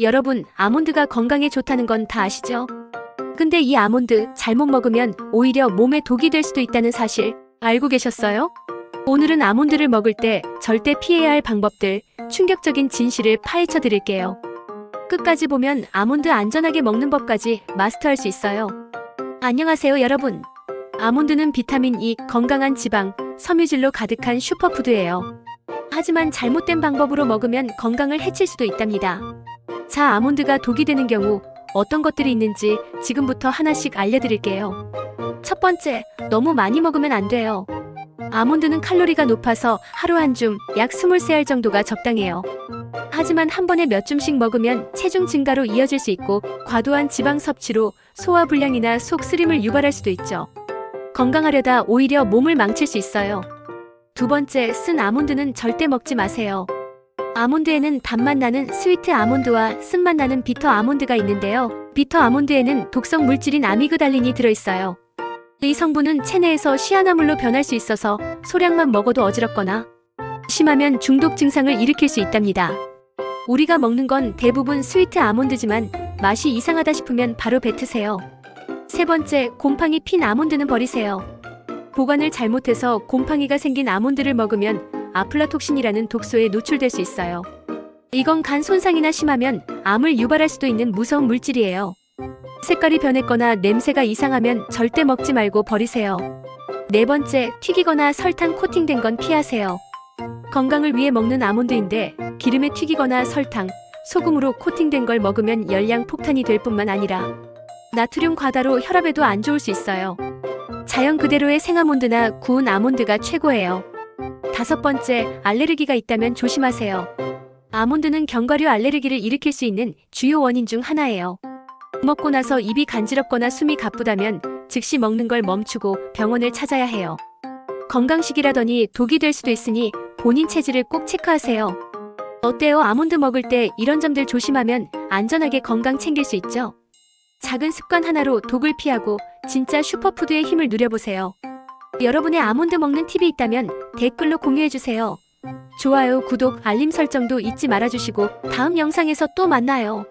여러분, 아몬드가 건강에 좋다는 건 다 아시죠? 근데 이 아몬드 잘못 먹으면 오히려 몸에 독이 될 수도 있다는 사실 알고 계셨어요? 오늘은 아몬드를 먹을 때 절대 피해야 할 방법들, 충격적인 진실을 파헤쳐 드릴게요. 끝까지 보면 아몬드 안전하게 먹는 법까지 마스터할 수 있어요. 안녕하세요, 여러분. 아몬드는 비타민 E, 건강한 지방, 섬유질로 가득한 슈퍼푸드예요. 하지만 잘못된 방법으로 먹으면 건강을 해칠 수도 있답니다. 자, 아몬드가 독이 되는 경우 어떤 것들이 있는지 지금부터 하나씩 알려드릴게요. 첫 번째, 너무 많이 먹으면 안 돼요. 아몬드는 칼로리가 높아서 하루 한 줌, 약 20알 정도가 적당해요. 하지만 한 번에 몇 줌씩 먹으면 체중 증가로 이어질 수 있고 과도한 지방 섭취로 소화 불량이나 속 쓰림을 유발할 수도 있죠. 건강하려다 오히려 몸을 망칠 수 있어요. 두 번째, 쓴 아몬드는 절대 먹지 마세요. 아몬드에는 단맛 나는 스위트 아몬드와 쓴맛 나는 비터 아몬드가 있는데요. 비터 아몬드에는 독성 물질인 아미그달린이 들어있어요. 이 성분은 체내에서 시아나물로 변할 수 있어서 소량만 먹어도 어지럽거나 심하면 중독 증상을 일으킬 수 있답니다. 우리가 먹는 건 대부분 스위트 아몬드지만 맛이 이상하다 싶으면 바로 뱉으세요. 세 번째, 곰팡이 핀 아몬드는 버리세요. 보관을 잘못해서 곰팡이가 생긴 아몬드를 먹으면 아플라톡신이라는 독소에 노출될 수 있어요. 이건 간 손상이나 심하면 암을 유발할 수도 있는 무서운 물질이에요. 색깔이 변했거나 냄새가 이상하면 절대 먹지 말고 버리세요. 네 번째, 튀기거나 설탕 코팅된 건 피하세요. 건강을 위해 먹는 아몬드인데 기름에 튀기거나 설탕, 소금으로 코팅된 걸 먹으면 열량 폭탄이 될 뿐만 아니라 나트륨 과다로 혈압에도 안 좋을 수 있어요. 자연 그대로의 생아몬드나 구운 아몬드가 최고예요. 다섯 번째, 알레르기가 있다면 조심하세요. 아몬드는 견과류 알레르기를 일으킬 수 있는 주요 원인 중 하나예요. 먹고 나서 입이 간지럽거나 숨이 가쁘다면 즉시 먹는 걸 멈추고 병원을 찾아야 해요. 건강식이라더니 독이 될 수도 있으니 본인 체질을 꼭 체크하세요. 어때요? 아몬드 먹을 때 이런 점들 조심하면 안전하게 건강 챙길 수 있죠? 작은 습관 하나로 독을 피하고 진짜 슈퍼푸드의 힘을 누려보세요. 여러분의 아몬드 먹는 팁이 있다면 댓글로 공유해주세요. 좋아요, 구독, 알림 설정도 잊지 말아주시고 다음 영상에서 또 만나요.